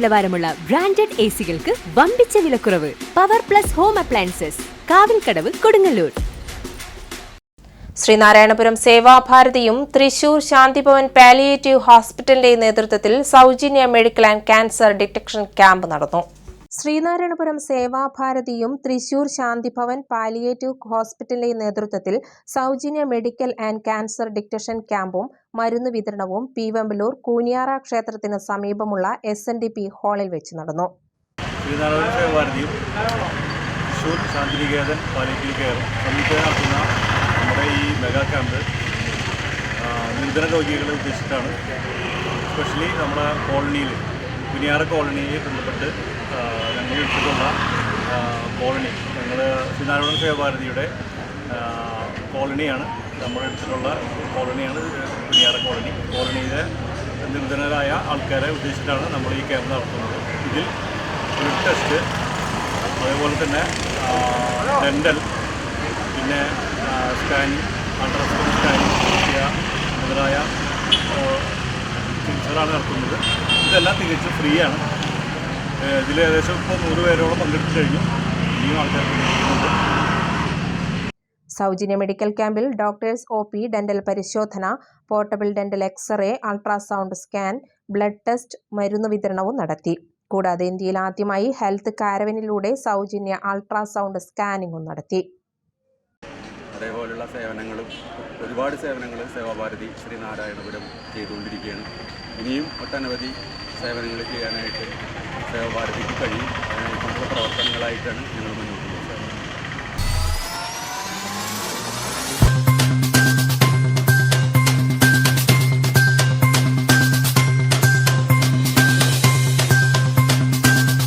നിലവാരമുള്ള branded A സികൾക്ക് വമ്പിച്ച വിലക്കുറവ്. Power plus home appliances Kavilkadavu Kodungallur. Sreenarayanapuram സേവാഭാരതിയും Thrissur Shanthibhavan palliative ഹോസ്പിറ്റലിന്റെ നേതൃത്വത്തിൽ സൗജന്യ medical and cancer detection camp നടന്നു. ശ്രീനാരായണപുരം സേവാഭാരതിയും തൃശൂർ ശാന്തിഭവൻ പാലിയേറ്റീവ് ഹോസ്പിറ്റലിന്റെ നേതൃത്വത്തിൽ സൗജന്യ മെഡിക്കൽ ആൻഡ് ക്യാൻസർ ഡിറ്റക്ഷൻ ക്യാമ്പും മരുന്ന് വിതരണവും പീവമ്പലൂർ കൂനിയാറ ക്ഷേത്രത്തിന് സമീപമുള്ള എസ് എൻ ഡി പി ഹാളിൽ വെച്ച് നടന്നു. നമ്മുടെ ഈ മെഗാ ക്യാമ്പ് രോഗികളെ ഉദ്ദേശിച്ചിട്ടാണ്. സ്പെഷ്യലി നമ്മുടെ കോളനിയിൽ കുനിയാറ കോളനിയെ ബന്ധപ്പെട്ട് ഞങ്ങൾ എടുത്തിട്ടുള്ള കോളനി. ഞങ്ങൾ ശ്രീനാരായണ സേവാഭാരതിയുടെ കോളനിയാണ്. നമ്മൾ എടുത്തിട്ടുള്ള കോളനിയാണ് പുനിയാറ കോളനി. കോളനിയിലെ നിർധനരായ ആൾക്കാരെ ഉദ്ദേശിച്ചിട്ടാണ് നമ്മൾ ഈ ക്യാമ്പ് നടത്തുന്നത്. ഇതിൽ ബ്ലഡ് ടെസ്റ്റ് അതേപോലെ തന്നെ ഡെന്റൽ പിന്നെ സ്കാനിങ് അൾട്രാസൗണ്ട് സ്കാനിങ് മുതലായ ചികിത്സകളാണ് നടത്തുന്നത്. ഇതെല്ലാം തികച്ചും ഫ്രീ ആണ്. ഇതിൽ ഏകദേശം ഇപ്പോൾ നൂറ് പേരോളം പങ്കെടുത്തു കഴിഞ്ഞു. ഇനിയും ആൾക്കാർ പങ്കെടുക്കുന്നുണ്ട്. സൗജന്യ മെഡിക്കൽ ക്യാമ്പിൽ ഡോക്ടേഴ്സ് ഒ പി ഡെന്റൽ പരിശോധന portable dental x-ray ultrasound scan blood test മരുന്ന് വിതരണവും നടത്തി. കൂടാതെ ഇന്ത്യയിൽ ആദ്യമായി ഹെൽത്ത് കാരവനിലൂടെ സൗജന്യ അൾട്രാസൗണ്ട് സ്കാനിങ്ങും നടത്തി. അതേപോലുള്ള സേവനങ്ങളും ഒരുപാട് സേവനങ്ങൾ സേവാഭാരതി ശ്രീനാരായണപുരം ചെയ്തുകൊണ്ടിരിക്കുകയാണ്. ഇനിയും ഒട്ടനവധി സേവനങ്ങൾ ചെയ്യാനായിട്ട് സേവഭാരതിക്ക് കഴിയും. അതിനായിട്ടുള്ള പ്രവർത്തനങ്ങളായിട്ടാണ് ഞങ്ങൾ